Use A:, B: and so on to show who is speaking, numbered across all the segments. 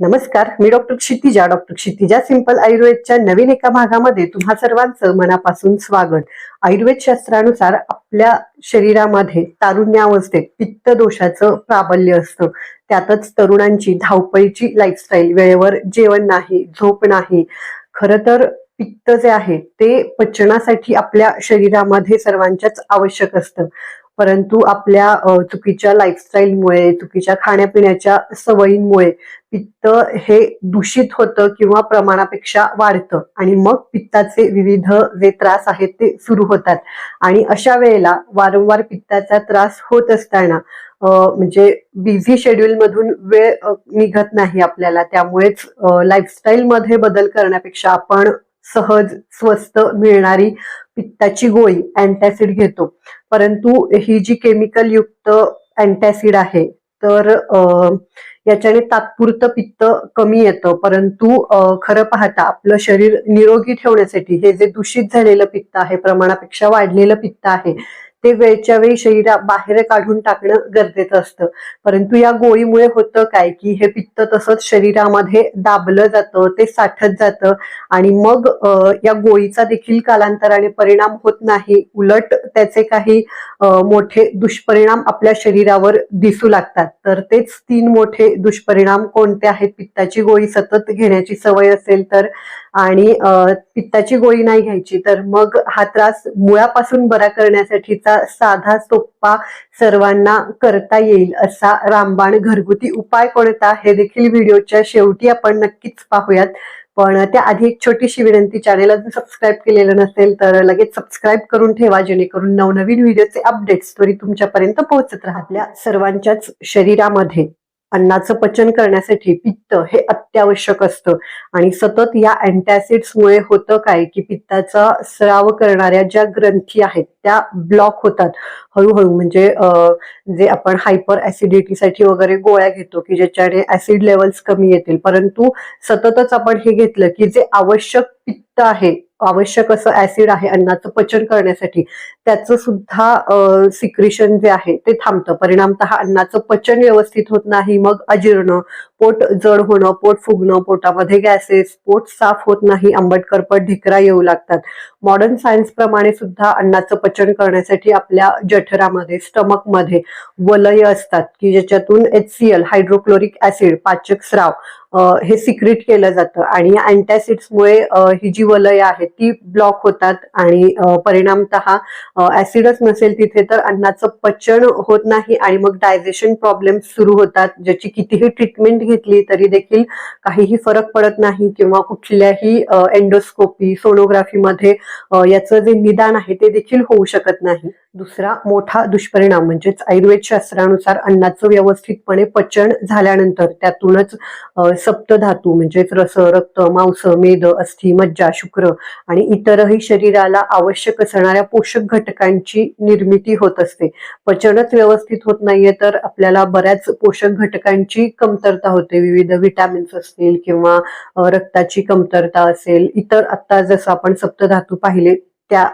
A: नमस्कार मी doctor Kshitija. Doctor Kshitija simple आयुर्वेदच्या नवीन एका भागामध्ये तुम्हा सर्वांचं मनापासून स्वागत. आयुर्वेद शास्त्रानुसार आपल्या शरीरामध्ये तारुण्यावस्थेत पित्त दोषाचं प्राबल्य असतं. त्यातच तरुणांची धावपळीची लाईफस्टाईल वेळेवर जेवण नाही झोप नाही. खरं तर पित्त जे आहे ते पचनासाठी आपल्या शरीरामध्ये सर्वांच्याच आवश्यक असतं. परंतु आपल्या चुकीच्या लाईफस्टाईलमुळे चुकीच्या खाण्यापिण्याच्या सवयींमुळे पित्त हे दूषित होतं किंवा प्रमाणापेक्षा वाढतं. आणि मग पित्ताचे विविध जे त्रास आहेत ते सुरू होतात. आणि अशा वेळेला वारंवार पित्ताचा त्रास होत असताना म्हणजे बिझी शेड्यूल मधून वेळ निघत नाही आपल्याला. त्यामुळेच लाईफस्टाईलमध्ये बदल करण्यापेक्षा आपण सहज स्वस्त मिळणारी पित्ताची गोळी अँटॅसिड घेतो. परंतु ही जी केमिकल युक्त अँटॅसिड आहे तर अ, याच्याने तात्पुरतं पित्त कमी येतं. परंतु खरं पाहता आपलं शरीर निरोगी ठेवण्यासाठी हे जे दूषित झालेलं पित्त आहे प्रमाणापेक्षा वाढलेलं पित्त आहे ते वेळच्या वेळी शरीरा बाहेर काढून टाकणं गरजेचं असतं. परंतु या गोळीमुळे होतं काय? की हे पित्त तसंच शरीरामध्ये दाबलं जातं ते साठत जातं आणि मग या गोळीचा देखील कालांतराने परिणाम होत नाही. उलट त्याचे काही मोठे दुष्परिणाम आपल्या शरीरावर दिसू लागतात. तर तेच तीन मोठे दुष्परिणाम कोणते आहेत? पित्ताची गोळी सतत घेण्याची सवय असेल तर आणि पित्ताची गोळी नाही घ्यायची तर मग हा त्रास मुळापासून बरा करण्यासाठीचा साधा सोप्पा सर्वांना करता येईल असा रामबाण घरगुती उपाय कोणता हे देखील व्हिडिओच्या शेवटी आपण नक्कीच पाहूयात. पण त्याआधी एक छोटीशी विनंती चॅनेल अजून सबस्क्राईब केलेलं नसेल तर लगेच सबस्क्राईब करून ठेवा जेणेकरून नवनवीन व्हिडिओचे अपडेट्स त्वरित तुमच्यापर्यंत पोहोचत राहतल्या सर्वांच्याच शरीरामध्ये. अन्नाचं पचन करण्यासाठी पित्त हे अत्यावश्यक असतं. आणि सतत या अँटॅसिड्समुळे होतं काय? की पित्ताचा स्राव करणाऱ्या ज्या ग्रंथी आहेत त्या ब्लॉक होतात. हळूहळू म्हणजे जे आपण हायपर ऍसिडिटीसाठी वगैरे गोळ्या घेतो की ज्याच्याने ऍसिड लेवल्स कमी येतील. परंतु सततच आपण हे घेतलं की जे आवश्यक पित्त आहे आवश्यक असं ऍसिड आहे अन्नाचं पचन करण्यासाठी त्याचं सुद्धा सिक्रिशन जे आहे ते थांबतं. परिणामतः अन्नाचं पचन व्यवस्थित होत नाही मग अजीर्ण पोट जड होणं पोट फुगणं पोटामध्ये गॅसेस पोट साफ होत नाही आंबटकरपट ढिकरा येऊ लागतात. मॉडर्न सायन्स प्रमाणे सुद्धा अन्नाचं पचन करण्यासाठी आपल्या जठरामध्ये स्टमकमध्ये वलय असतात की ज्याच्यातून H C L hydrochloric acid पाचक स्राव हे सिक्रेट केलं जातं. आणि अँटॅसिड्समुळे ही जी वलय आहेत ती ब्लॉक होतात आणि परिणामत परिणामतः ऍसिडच नसेल तिथे तर अन्नाचं पचन होत नाही आणि मग डायजेशन प्रॉब्लेम सुरू होतात. ज्याची कितीही ट्रीटमेंट घेतली तरी देखील काहीही फरक पडत नाही किंवा कुठल्याही एंडोस्कोपी सोनोग्राफीमध्ये याचं जे निदान आहे ते देखील होऊ शकत नाही. दुसरा मोठा दुष्परिणाम म्हणजेच आयुर्वेद शास्त्रानुसार अन्नाचं व्यवस्थितपणे पचन झाल्यानंतर त्यातूनच सप्तधातू म्हणजेच रस रक्त मांस मेद अस्थि मज्जा शुक्र आणि इतरही शरीराला आवश्यक असणाऱ्या पोषक घटकांची निर्मिती होत असते. पचनच व्यवस्थित होत नाहीये तर आपल्याला बऱ्याच पोषक घटकांची कमतरता होते. विविध व्हिटॅमिन्स असतील किंवा रक्ताची कमतरता असेल इतर आत्ता जसं आपण सप्तधातू पाहिले त्या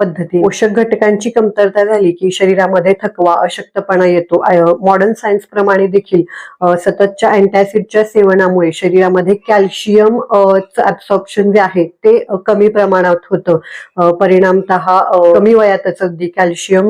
A: पद्धती. पोषक घटकांची कमतरता झाली की शरीरामध्ये थकवा अशक्तपणा येतो. मॉडर्न सायन्स प्रमाणे देखील सततच्या अँटॅसिडच्या सेवनामुळे शरीरामध्ये कॅल्शियम ऍब्सॉर्प्शन जे आहे ते कमी प्रमाणात होतं. परिणामत परिणामतः कमी वयातच अगदी कॅल्शियम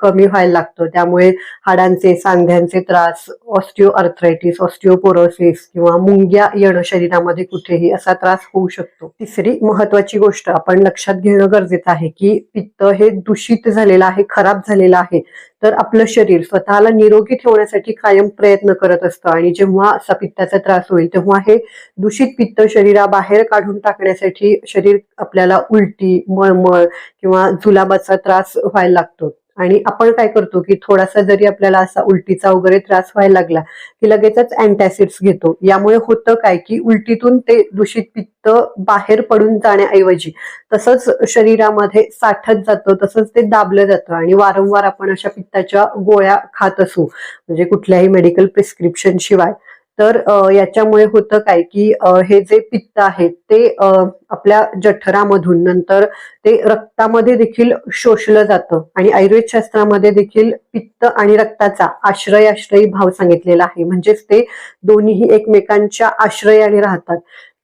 A: कमी व्हायला लागतो. त्यामुळे हाडांचे सांध्यांचे त्रास ऑस्टिओ अर्थरायटिस ऑस्टिओपोरोसिस किंवा मुंग्या येणं शरीरामध्ये कुठेही असा त्रास होऊ शकतो. तिसरी महत्वाची गोष्ट आपण लक्षात घेणं गरजेचं आहे की पित्त हे दूषित झालेलं आहे खराब झालेलं आहे. तर आपलं शरीर स्वतःला निरोगी ठेवण्यासाठी कायम प्रयत्न करत असतं आणि जेव्हा असा पित्ताचा त्रास होईल तेव्हा हे दूषित पित्त शरीराबाहेर काढून टाकण्यासाठी शरीर आपल्याला उलटी मळमळ किंवा जुलाबाचा त्रास व्हायला लागतो. आणि आपण काय करतो की थोडासा जरी आपल्याला असा उलटीचा वगैरे त्रास व्हायला लागला की लगेचच अँटॅसिड्स घेतो. यामुळे होतं काय की उलटीतून ते दूषित पित्त बाहेर पडून जाण्याऐवजी तसंच शरीरामध्ये साठत जातं तसंच ते दाबलं जातं आणि वारंवार आपण अशा पित्ताच्या गोळ्या खात असू. म्हणजे कुठल्याही मेडिकल प्रिस्क्रिप्शन शिवाय. तर याच्यामुळे होतं काय की हे जे पित्त आहे ते आपल्या जठरामधून नंतर ते रक्तामध्ये देखील शोषलं जातं. आणि आयुर्वेद शास्त्रामध्ये देखील पित्त आणि रक्ताचा आश्रय आश्रयी भाव सांगितलेला आहे. म्हणजेच ते दोन्हीही एकमेकांच्या आश्रयाने राहतात.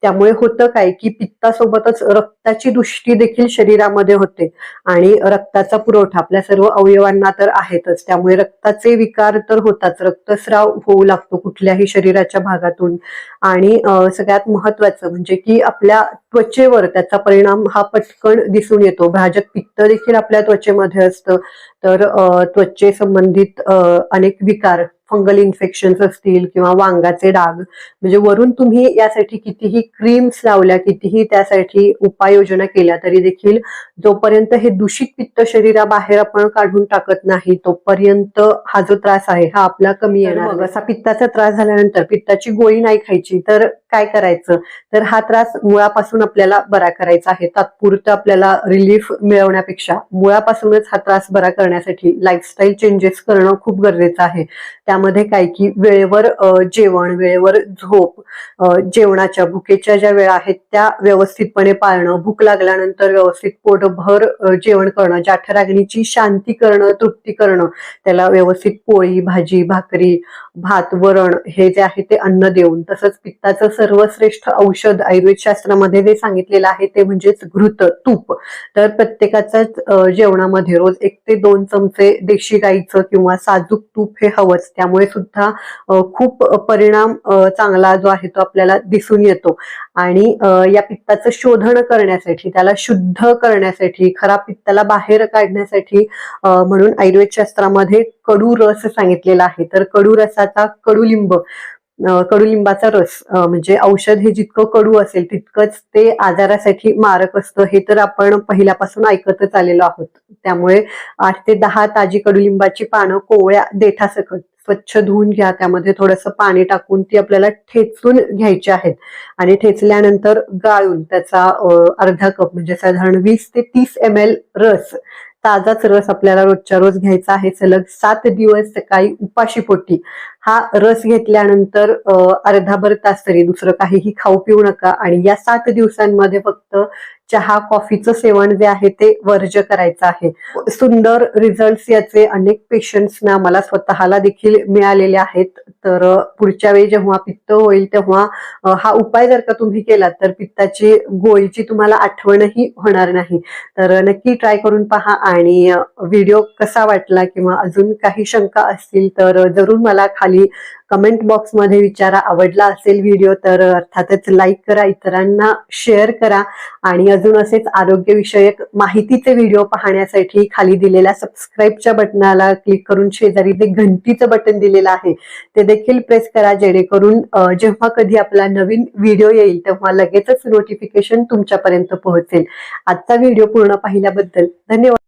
A: त्यामुळे होतं काय की पित्तासोबतच रक्ताची दृष्टी देखील शरीरामध्ये होते. आणि रक्ताचा पुरवठा आपल्या सर्व अवयवांना तर आहेतच. त्यामुळे रक्ताचे विकार तर होताच. रक्तस्राव होऊ लागतो कुठल्याही शरीराच्या भागातून. आणि सगळ्यात महत्वाचं म्हणजे की आपल्या त्वचेवर त्याचा परिणाम हा पटकन दिसून येतो. भाजक पित्त देखील आपल्या त्वचेमध्ये असतं. तर त्वचे संबंधित अनेक विकार फंगल इन्फेक्शन्स असतील किंवा वांगाचे डाग म्हणजे वरून तुम्ही यासाठी कितीही क्रीम्स लावल्या कितीही त्यासाठी उपाययोजना केल्या तरी देखील जोपर्यंत हे दूषित पित्त शरीराबाहेर आपण काढून टाकत नाही तोपर्यंत हा जो त्रास आहे हा आपला कमी येणार. मग असा पित्ताचा त्रास झाल्यानंतर पित्ताची गोळी नाही खायची तर काय करायचं? तर हा त्रास मुळापासून आपल्याला बरा करायचा आहे. तात्पुरतं आपल्याला रिलीफ मिळवण्यापेक्षा मुळापासूनच हा त्रास बरा करण्यासाठी लाईफस्टाईल चेंजेस करणं खूप गरजेचं आहे. त्यामध्ये काय की वेळेवर जेवण वेळेवर झोप जेवणाच्या भुकेच्या ज्या वेळा आहेत त्या व्यवस्थितपणे पाळणं भूक लागल्यानंतर व्यवस्थित पोटभर जेवण करणं जाठराग्नीची शांती करणं तृप्ती करणं त्याला व्यवस्थित पोळी भाजी भाकरी भात वरण हे जे आहे ते अन्न देऊन तसंच पित्ताचं सर्वश्रेष्ठ औषध आयुर्वेद शास्त्रामध्ये जे सांगितलेलं आहे ते म्हणजेच घृत तूप. तर प्रत्येकाच्याच जेवणामध्ये रोज एक ते दोन चमचे देशी गाईचं किंवा साजूक तूप हे हवंच. त्या त्यामुळे सुद्धा खूप परिणाम चांगला जो आहे तो आपल्याला दिसून येतो. आणि या पित्ताचं शोधन करण्यासाठी त्याला शुद्ध करण्यासाठी खराब पित्ताला बाहेर काढण्यासाठी म्हणून आयुर्वेद शास्त्रामध्ये कडू रस सांगितलेला आहे. तर कडू रसाचा कडुलिंब कडुलिंबाचा रस म्हणजे औषध हे जितकं कडू असेल तितकंच ते आजारासाठी मारक असतं. हे तर आपण पहिल्यापासून ऐकतच आलेलो आहोत. त्यामुळे आठ ते दहा ताजी कडुलिंबाची पानं कोवळ्या देठासकट स्वच्छ धुवून घ्या त्यामध्ये थोडंसं पाणी टाकून ती आपल्याला ठेचून घ्यायची आहेत. आणि ठेचल्यानंतर गाळून त्याचा अर्धा कप म्हणजे साधारण वीस ते तीस एम एल रस ताजाच रस आपल्याला रोजच्या रोज घ्यायचा आहे. सलग सात दिवस सकाळी उपाशी पोटी. हा रस घेतल्यानंतर अर्धा अर्धाभर तास तरी दुसरं काहीही खाऊ पिऊ नका. आणि या सात दिवसांमध्ये फक्त चहा कॉफीचं सेवन जे आहे ते वर्ज करायचं आहे. सुंदर रिझल्ट याचे अनेक पेशंट्सना मला स्वतःला देखील मिळालेले आहेत. तर पुढच्या वेळी जेव्हा पित्त होईल तेव्हा हा उपाय जर का तुम्ही केलात तर पित्ताची गोळीची तुम्हाला आठवणही होणार नाही. तर नक्की ट्राय करून पहा आणि व्हिडिओ कसा वाटला किंवा अजून काही शंका असतील तर जरूर मला खाली कमेंट बॉक्समध्ये विचारा आवडला असेल व्हिडिओ तर अर्थातच लाईक करा इतरांना शेअर करा आणि अजून असेच आरोग्यविषयक माहितीचे व्हिडिओ पाहण्यासाठी खाली दिलेल्या सबस्क्राईबच्या बटनाला क्लिक करून शेजारी जे घंटीचं बटन दिलेलं आहे ते देखील प्रेस करा जेणेकरून जेव्हा कधी आपला नवीन व्हिडिओ येईल तेव्हा लगेचच नोटिफिकेशन तुमच्यापर्यंत पोहोचेल. आजचा व्हिडिओ पूर्ण पाहिल्याबद्दल धन्यवाद.